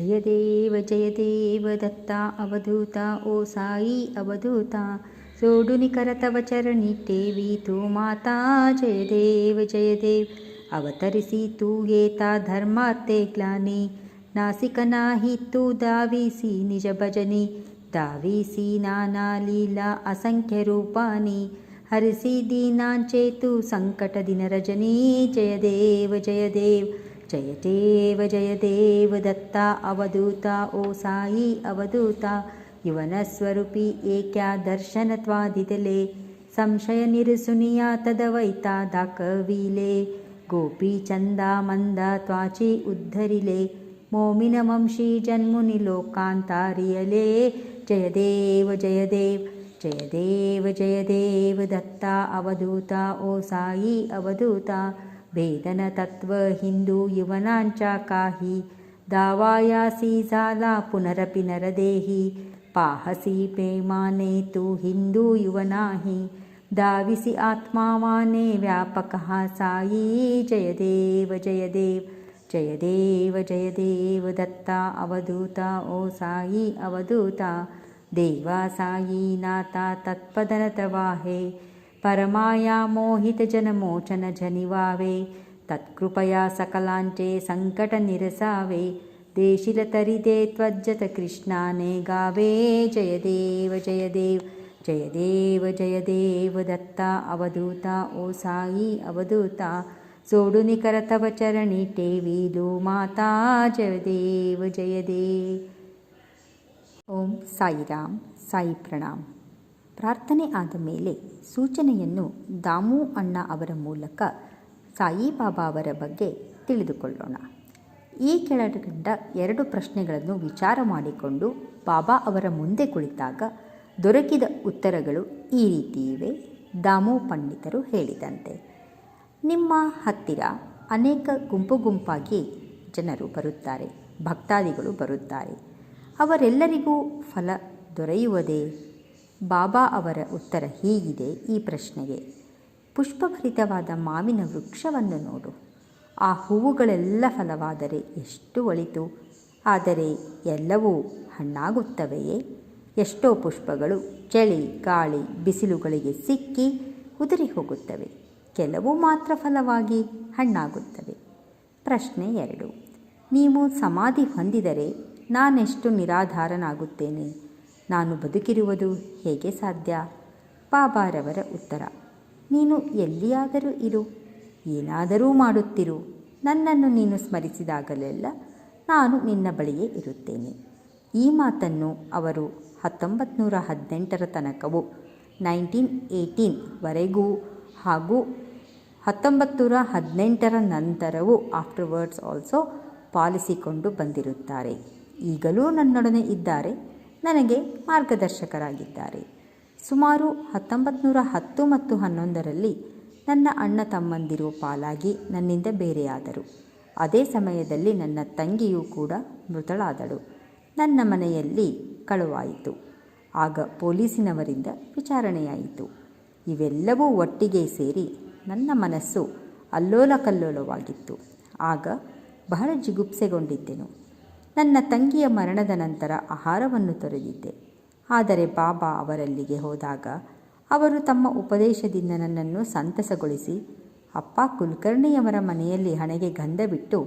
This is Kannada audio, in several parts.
जयदेव जयदेव दत्ता अवधूता ओ साई अवधूता। सोढुनिकर तव चरणि देवी तु माता जयदेव जयदेव। अवतरिसि तु एता धर्मा ग्लानि। नासिकनाहि तु दावीसि निजभजनि दावीसि नानालीला असङ्ख्यरूपानि हरिषि दीनाञ्चे तु सङ्कटदिनरजनी जयदेव जयदेव। जय देव जयदेव दत्ता अवधूता ओ साई अवधूता युवनस्वरूपी एक्या दर्शनत्वादितले संशयनिरसुनिया तदवैता तदवैतादाकविले गोपीचन्दा मन्दा त्वाचि उद्धरिले मोमिनमंषी जन्मुनि लोकान्तारियले जयदेव जयदेव जयदेव जयदेव दत्ता अवधूता ओ साई अवधूता भेदनतत्त्व वेदनतत्त्वहिन्दूयुवनाञ्चा काहि दावायासि झाला पुनरपि नरदेहि पाहसि प्रेमाने तु हिन्दुयुवना हि दाविसि आत्मावाने व्यापकः साई जयदेव जयदेव जयदेव जयदेव दत्ता अवधूता ओ साई अवधूता देवा साई नाता तत्पदनतवाहे। परमायामोहितजनमोचनजनिवावे तत्कृपया सकलाञ्चे सङ्कटनिरसावे देशिलतरिदे त्वज्जत कृष्णाने गावे जयदेव जयदेव जयदेव जयदेव दत्ता अवधूता ओ साई अवधूता सोडुनिकर तव चरणि वीलो माता जयदेव जयदे। ॐ साईराम साई प्रणाम। ಪ್ರಾರ್ಥನೆ ಆದ ಮೇಲೆ ಸೂಚನೆಯನ್ನು ದಾಮು ಅಣ್ಣ ಅವರ ಮೂಲಕ ಸಾಯಿಬಾಬಾ ಅವರ ಬಗ್ಗೆ ತಿಳಿದುಕೊಳ್ಳೋಣ. ಈ ಕೆಳಗಂಡ ಎರಡು ಪ್ರಶ್ನೆಗಳನ್ನು ವಿಚಾರ ಮಾಡಿಕೊಂಡು ಬಾಬಾ ಅವರ ಮುಂದೆ ಕುಳಿತಾಗ ದೊರಕಿದ ಉತ್ತರಗಳು ಈ ರೀತಿ ಇವೆ ದಾಮು ಪಂಡಿತರು ಹೇಳಿದಂತೆ. ನಿಮ್ಮ ಹತ್ತಿರ ಅನೇಕ ಗುಂಪು ಗುಂಪಾಗಿ ಜನರು ಬರುತ್ತಾರೆ, ಭಕ್ತಾದಿಗಳು ಬರುತ್ತಾರೆ. ಅವರೆಲ್ಲರಿಗೂ ಫಲ ದೊರೆಯುವುದೇ? ಬಾಬಾ ಅವರ ಉತ್ತರ ಹೀಗಿದೆ ಈ ಪ್ರಶ್ನೆಗೆ. ಪುಷ್ಪಭರಿತವಾದ ಮಾವಿನ ವೃಕ್ಷವನ್ನು ನೋಡು. ಆ ಹೂವುಗಳೆಲ್ಲ ಫಲವಾದರೆ ಎಷ್ಟು ಒಳಿತು? ಆದರೆ ಎಲ್ಲವೂ ಹಣ್ಣಾಗುತ್ತವೆಯೇ? ಎಷ್ಟೋ ಪುಷ್ಪಗಳು ಚಳಿ, ಗಾಳಿ, ಬಿಸಿಲುಗಳಿಗೆ ಸಿಕ್ಕಿ ಉದುರಿ ಹೋಗುತ್ತವೆ. ಕೆಲವು ಮಾತ್ರ ಫಲವಾಗಿ ಹಣ್ಣಾಗುತ್ತವೆ. ಪ್ರಶ್ನೆ ಎರಡು. ನೀವು ಸಮಾಧಿ ಹೊಂದಿದರೆ ನಾನೆಷ್ಟು ನಿರಾಧಾರನಾಗುತ್ತೇನೆ? ನಾನು ಬದುಕಿರುವುದು ಹೇಗೆ ಸಾಧ್ಯ? ಪಾಬಾರವರ ಉತ್ತರ. ನೀನು ಎಲ್ಲಿಯಾದರೂ ಇರು. ಏನಾದರೂ ಮಾಡುತ್ತಿರು. ನನ್ನನ್ನು ನೀನು ಸ್ಮರಿಸಿದಾಗಲೆಲ್ಲ ನಾನು ನಿನ್ನ ಬಳಿಯೇ ಇರುತ್ತೇನೆ. ಈ ಮಾತನ್ನು ಅವರು ಹತ್ತೊಂಬತ್ತು ನೂರ ಹದಿನೆಂಟರ ತನಕವೂ, ನೈನ್ಟೀನ್ ಏಯ್ಟೀನ್ವರೆಗೂ ಹಾಗೂ ಹತ್ತೊಂಬತ್ತು ನೂರ ಹದಿನೆಂಟರ ನಂತರವೂ ಆಫ್ಟರ್ವರ್ಡ್ಸ್ ಆಲ್ಸೋ ಪಾಲಿಸಿಕೊಂಡು ಬಂದಿರುತ್ತಾರೆ. ಈಗಲೂ ನನ್ನೊಡನೆ ಇದ್ದಾರೆ. ನನಗೆ ಮಾರ್ಗದರ್ಶಕರಾಗಿದ್ದಾರೆ. ಸುಮಾರು ಹತ್ತೊಂಬತ್ತು ನೂರ ಹತ್ತು ಮತ್ತು ಹನ್ನೊಂದರಲ್ಲಿ ನನ್ನ ಅಣ್ಣ ತಮ್ಮಂದಿರು ಪಾಲಾಗಿ ನನ್ನಿಂದ ಬೇರೆಯಾದರು. ಅದೇ ಸಮಯದಲ್ಲಿ ನನ್ನ ತಂಗಿಯೂ ಕೂಡ ಮೃತಳಾದಳು. ನನ್ನ ಮನೆಯಲ್ಲಿ ಕಳುವಾಯಿತು. ಆಗ ಪೊಲೀಸಿನವರಿಂದ ವಿಚಾರಣೆಯಾಯಿತು. ಇವೆಲ್ಲವೂ ಒಟ್ಟಿಗೆ ಸೇರಿ ನನ್ನ ಮನಸ್ಸು ಅಲ್ಲೋಲ ಕಲ್ಲೋಲವಾಗಿತ್ತು ಆಗ ಬಹಳ ಜಿಗುಪ್ಸೆಗೊಂಡಿದ್ದೆನು. ನನ್ನ ತಂಗಿಯ ಮರಣದ ನಂತರ ಆಹಾರವನ್ನು ತೊರೆದಿದ್ದೆ. ಆದರೆ ಬಾಬಾ ಅವರಲ್ಲಿಗೆ ಹೋದಾಗ ಅವರು ತಮ್ಮ ಉಪದೇಶದಿಂದ ನನ್ನನ್ನು ಸಂತಸಗೊಳಿಸಿ, ಅಪ್ಪ ಕುಲಕರ್ಣಿಯವರ ಮನೆಯಲ್ಲಿ ಹಣೆಗೆ ಗಂಧ ಬಿಟ್ಟು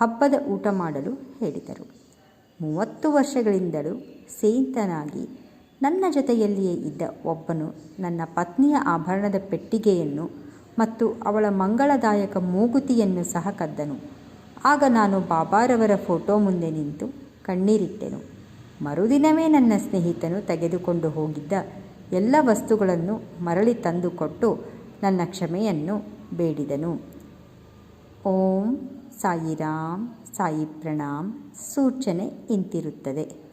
ಹಬ್ಬದ ಊಟ ಮಾಡಲು ಹೇಳಿದರು. ಮೂವತ್ತು ವರ್ಷಗಳಿಂದಲೂ ಸೇಂತನಾಗಿ ನನ್ನ ಜೊತೆಯಲ್ಲಿಯೇ ಇದ್ದ ಒಬ್ಬನು ನನ್ನ ಪತ್ನಿಯ ಆಭರಣದ ಪೆಟ್ಟಿಗೆಯನ್ನು ಮತ್ತು ಅವಳ ಮಂಗಳದಾಯಕ ಮೂಗುತಿಯನ್ನು ಸಹ ಕದ್ದನು. ಆಗ ನಾನು ಬಾಬಾರವರ ಫೋಟೋ ಮುಂದೆ ನಿಂತು ಕಣ್ಣೀರಿಟ್ಟೆನು. ಮರುದಿನವೇ ನನ್ನ ಸ್ನೇಹಿತನು ತೆಗೆದುಕೊಂಡು ಹೋಗಿದ್ದ ಎಲ್ಲ ವಸ್ತುಗಳನ್ನು ಮರಳಿ ತಂದುಕೊಟ್ಟು ನನ್ನ ಕ್ಷಮೆಯನ್ನು ಬೇಡಿದನು. ಓಂ ಸಾಯಿರಾಮ್ ಸಾಯಿ ಪ್ರಣಾಮ್ ಸೂಚನೆ ಇಂತಿರುತ್ತದೆ.